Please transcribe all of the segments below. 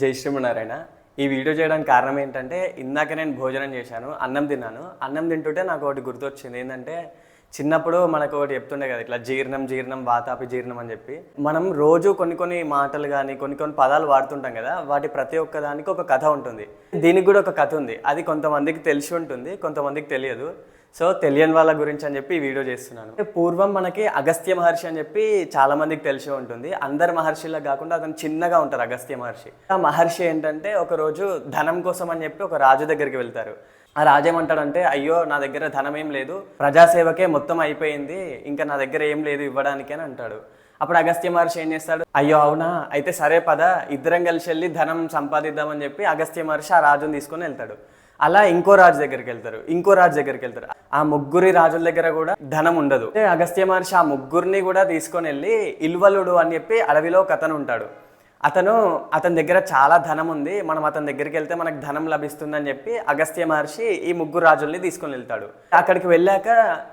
జై శ్రీమనారాయణ ఈ వీడియో చేయడానికి కారణం ఏంటంటే ఇందాక నేను భోజనం చేశాను అన్నం తిన్నాను. అన్నం తింటుంటే నాకు ఒకటి గుర్తొచ్చింది. ఏంటంటే చిన్నప్పుడు మనకు ఒకటి చెప్తుండే కదా ఇట్లా జీర్ణం జీర్ణం వాతాపి జీర్ణం అని చెప్పి. మనం రోజు కొన్ని కొన్ని మాటలు కానీ కొన్ని కొన్ని పదాలు వాడుతుంటాం కదా వాటి ప్రతి ఒక్క దానికి ఒక కథ ఉంటుంది. దీనికి కూడా ఒక కథ ఉంది. అది కొంతమందికి తెలిసి ఉంటుంది కొంతమందికి తెలియదు. సో తెలియని వాళ్ళ గురించి అని చెప్పి వీడియో చేస్తున్నాను. పూర్వం మనకి అగస్త్య మహర్షి అని చెప్పి చాలా మందికి తెలిసి ఉంటుంది. అందరు మహర్షిలా కాకుండా అతను చిన్నగా ఉంటారు అగస్త్య మహర్షి. ఆ మహర్షి ఏంటంటే ఒక రోజు ధనం కోసం అని చెప్పి ఒక రాజు దగ్గరికి వెళ్తారు. ఆ రాజు ఏమంటాడంటే అయ్యో నా దగ్గర ధనం ఏం లేదు. ప్రజాసేవకే మొత్తం అయిపోయింది. ఇంకా నా దగ్గర ఏం లేదు ఇవ్వడానికి అని అంటాడు. అప్పుడు అగస్త్య మహర్షి ఏం చేస్తాడు? అయ్యో అవునా? అయితే సరే పద. ఇద్దరం కలిసి వెళ్ళి ధనం సంపాదిద్దామని చెప్పి అగస్త్య మహర్షి ఆ రాజుని తీసుకొని వెళ్తాడు. అలా ఇంకో రాజు దగ్గరికి వెళ్తారు ఇంకో రాజు దగ్గరికి వెళ్తారు. ఆ ముగ్గురి రాజుల దగ్గర కూడా ధనం ఉండదు. అగస్త్య మహర్షి ఆ ముగ్గురిని కూడా తీసుకొని వెళ్ళి ఇల్వలుడు అని చెప్పి అడవిలో ఒక అతను ఉంటాడు. అతను అతని దగ్గర చాలా ధనం ఉంది మనం అతని దగ్గరికి వెళ్తే మనకు ధనం లభిస్తుందని చెప్పి అగస్త్య మహర్షి ఈ ముగ్గురు రాజుల్ని తీసుకొని వెళ్తాడు. అక్కడికి వెళ్ళాక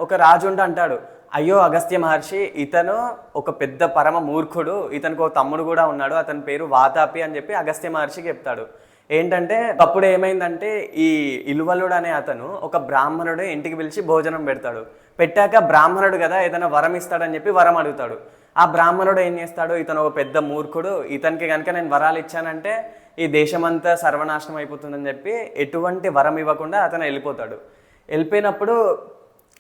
ఒక రాజు ఉండి అంటాడు అయ్యో అగస్త్య మహర్షి ఇతను ఒక పెద్ద పరమ మూర్ఖుడు ఇతనికి ఒక తమ్ముడు కూడా ఉన్నాడు అతని పేరు వాతాపి అని చెప్పి అగస్త్య మహర్షికి చెప్తాడు. ఏంటంటే అప్పుడు ఏమైందంటే ఈ ఇలువలుడు అనే అతను ఒక బ్రాహ్మణుడు ఇంటికి పిలిచి భోజనం పెడతాడు. పెట్టాక బ్రాహ్మణుడు కదా ఏదైనా వరం ఇస్తాడని చెప్పి వరం అడుగుతాడు. ఆ బ్రాహ్మణుడు ఏం చేస్తాడు? ఇతను ఒక పెద్ద మూర్ఖుడు. ఇతనికి కనుక నేను వరాలు ఇచ్చానంటే ఈ దేశమంతా సర్వనాశనం అయిపోతుందని చెప్పి ఎటువంటి వరం ఇవ్వకుండా అతను వెళ్ళిపోతాడు. వెళ్ళిపోయినప్పుడు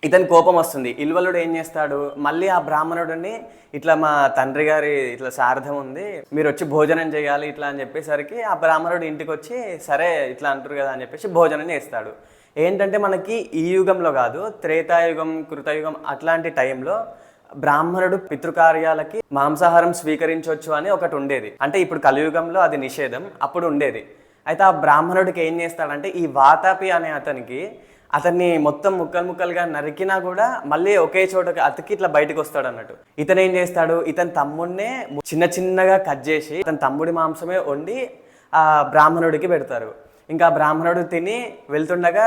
ఇతని కోపం వస్తుంది. ఇల్వలుడు ఏం చేస్తాడు? మళ్ళీ ఆ బ్రాహ్మణుడిని ఇట్లా మా తండ్రి గారి ఇట్లా సార్థం ఉంది మీరు వచ్చి భోజనం చేయాలి ఇట్లా అని చెప్పేసరికి ఆ బ్రాహ్మణుడు ఇంటికి వచ్చి సరే ఇట్లా అంటారు కదా అని చెప్పేసి భోజనం చేస్తాడు. ఏంటంటే మనకి ఈ యుగంలో కాదు త్రేతాయుగం కృతయుగం అట్లాంటి టైంలో బ్రాహ్మణుడు పితృకార్యాలకి మాంసాహారం స్వీకరించవచ్చు అని ఒకటి ఉండేది. అంటే ఇప్పుడు కలియుగంలో అది నిషేధం అప్పుడు ఉండేది. అయితే ఆ బ్రాహ్మణుడికి ఏం చేస్తాడంటే ఈ వాతాపి అనే అతనికి అతన్ని మొత్తం ముక్కలు ముక్కలుగా నరికినా కూడా మళ్ళీ ఒకే చోట అతికి ఇట్లా బయటకు వస్తాడు అన్నట్టు ఇతను ఏం చేస్తాడు ఇతని తమ్ముడినే చిన్న చిన్నగా కట్ చేసి ఇతని తమ్ముడి మాంసమే వండి ఆ బ్రాహ్మణుడికి పెడతారు. ఇంకా బ్రాహ్మణుడు తిని వెళ్తుండగా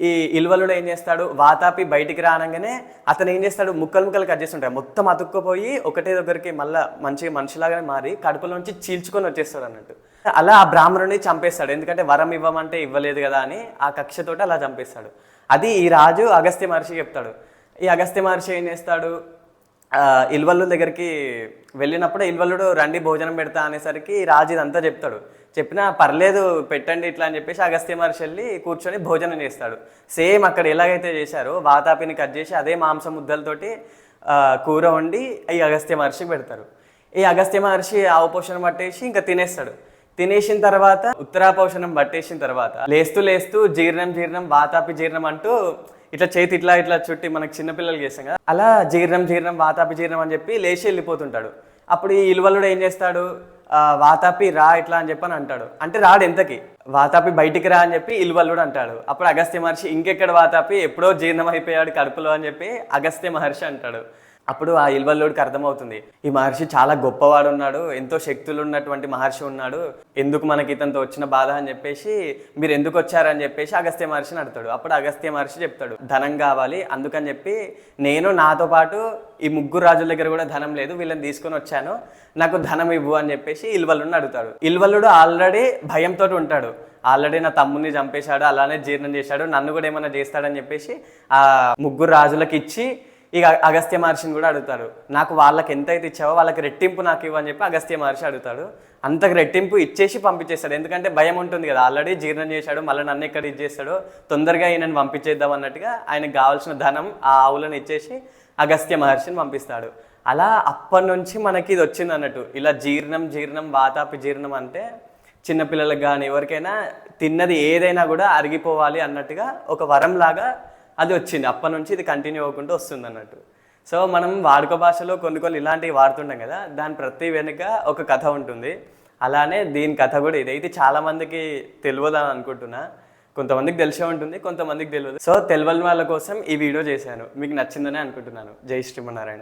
ఈ ఇల్వలుడు ఏం చేస్తాడు వాతాపి బయటికి రానంగానే అతను ఏం చేస్తాడు ముక్కలు ముక్కలు కట్ చేస్తుంటాయి మొత్తం అతుక్కుపోయి ఒకటే దగ్గరికి మళ్ళీ మంచి మనిషిలాగానే మారి కడుపులోంచి చీల్చుకొని వచ్చేస్తాడు అన్నట్టు అలా ఆ బ్రాహ్మణుని చంపేస్తాడు. ఎందుకంటే వరం ఇవ్వమంటే ఇవ్వలేదు కదా అని ఆ కక్షతోటి అలా చంపేస్తాడు. అది ఈ రాజు అగస్త్య మహర్షి చెప్తాడు. ఈ అగస్త్య మహర్షి ఏం చేస్తాడు? ఇల్వల్లు దగ్గరికి వెళ్ళినప్పుడు ఇల్వల్లుడు రండి భోజనం పెడతా అనేసరికి రాజు ఇదంతా చెప్తాడు. చెప్పినా పర్లేదు పెట్టండి ఇట్లా అని చెప్పేసి అగస్త్య మహర్షి వెళ్ళి కూర్చొని భోజనం చేస్తాడు. సేమ్ అక్కడ ఎలాగైతే చేశారో వాతాపిని కట్ చేసి అదే మాంసం ముద్దలతోటి కూర వండి ఈ అగస్త్య మహర్షికి పెడతారు. ఈ అగస్త్య మహర్షి పోషణ పట్టేసి ఇంకా తినేస్తాడు. తినేసిన తర్వాత ఉత్తరాపోషణం పట్టేసిన తర్వాత లేస్తూ లేస్తూ జీర్ణం జీర్ణం వాతాపి జీర్ణం అంటూ ఇట్లా చేతి ఇట్లా ఇట్లా చుట్టి మనకి చిన్నపిల్లలు చేస్తాం కదా. అలా జీర్ణం జీర్ణం వాతాపి జీర్ణం అని చెప్పి లేచి వెళ్ళిపోతుంటాడు. అప్పుడు ఈ ఇలువలుడు ఏం చేస్తాడు? ఆ, వాతాపి రా ఇట్లా అని చెప్పని అంటాడు. అంటే రాడు ఎంతకి? వాతాపి బయటికి రా అని చెప్పి ఇలువల్లుడు అంటాడు. అప్పుడు అగస్త్య మహర్షి ఇంకెక్కడ వాతాపి? ఎప్పుడో జీర్ణం అయిపోయాడు కడుపులో అని చెప్పి అగస్త్య మహర్షి అంటాడు. అప్పుడు ఆ ఇల్వల్లుడికి అర్థమవుతుంది. ఈ మహర్షి చాలా గొప్పవాడు ఉన్నాడు ఎంతో శక్తులు ఉన్నటువంటి మహర్షి ఉన్నాడు. ఎందుకు మనకి ఇతనితో వచ్చిన బాధ అని చెప్పేసి మీరు ఎందుకు వచ్చారని చెప్పేసి అగస్త్య మహర్షిని అడుగుతాడు. అప్పుడు అగస్త్య మహర్షి చెప్తాడు ధనం కావాలి. అందుకని చెప్పి నేను నాతో పాటు ఈ ముగ్గురు రాజుల దగ్గర కూడా ధనం లేదు వీళ్ళని తీసుకొని వచ్చాను. నాకు ధనం ఇవ్వు అని చెప్పేసి ఇల్వల్లుడిని అడుగుతాడు. ఇల్వల్లుడు ఆల్రెడీ భయంతో ఉంటాడు. ఆల్రెడీ నా తమ్ముడిని చంపేశాడు అలానే జీర్ణం చేశాడు నన్ను కూడా ఏమైనా చేస్తాడని చెప్పేసి ఆ ముగ్గురు రాజులకు ఇచ్చి ఇక అగస్త్య మహర్షిని కూడా అడుగుతాడు నాకు వాళ్ళకి ఎంత అయితే ఇచ్చావో వాళ్ళకి రెట్టింపు నాకు ఇవ్వని చెప్పి అగస్త్య మహర్షి అడుగుతాడు. అంతకు రెట్టింపు ఇచ్చేసి పంపించేస్తాడు. ఎందుకంటే భయం ఉంటుంది కదా ఆల్రెడీ జీర్ణం చేశాడు మళ్ళీ నన్ను ఎక్కడ ఇచ్చేస్తాడో తొందరగా ఈయనని పంపించేద్దాం అన్నట్టుగా ఆయనకు కావాల్సిన ధనం ఆ ఆవులను ఇచ్చేసి అగస్త్య మహర్షిని పంపిస్తాడు. అలా అప్పటి నుంచి మనకి ఇది వచ్చింది అన్నట్టు. ఇలా జీర్ణం జీర్ణం వాతాపి జీర్ణం అంటే చిన్నపిల్లలకు కానీ ఎవరికైనా తిన్నది ఏదైనా కూడా అరిగిపోవాలి అన్నట్టుగా ఒక వరం లాగా అది వచ్చింది. అప్పటి నుంచి ఇది కంటిన్యూ అవ్వకుండా వస్తుంది అన్నట్టు. సో మనం వాడుక భాషలో కొన్ని కొన్ని ఇలాంటివి వాడుతుంటాం కదా దాని ప్రతి వెనుక ఒక కథ ఉంటుంది. అలానే దీని కథ కూడా ఇది. అయితే చాలామందికి తెలియదు అని అనుకుంటున్నా. కొంతమందికి తెలిసే ఉంటుంది కొంతమందికి తెలియదు. సో తెలియని వాళ్ళ కోసం ఈ వీడియో చేశాను. మీకు నచ్చిందని అనుకుంటున్నాను. జై శ్రీమన్నారాయణ.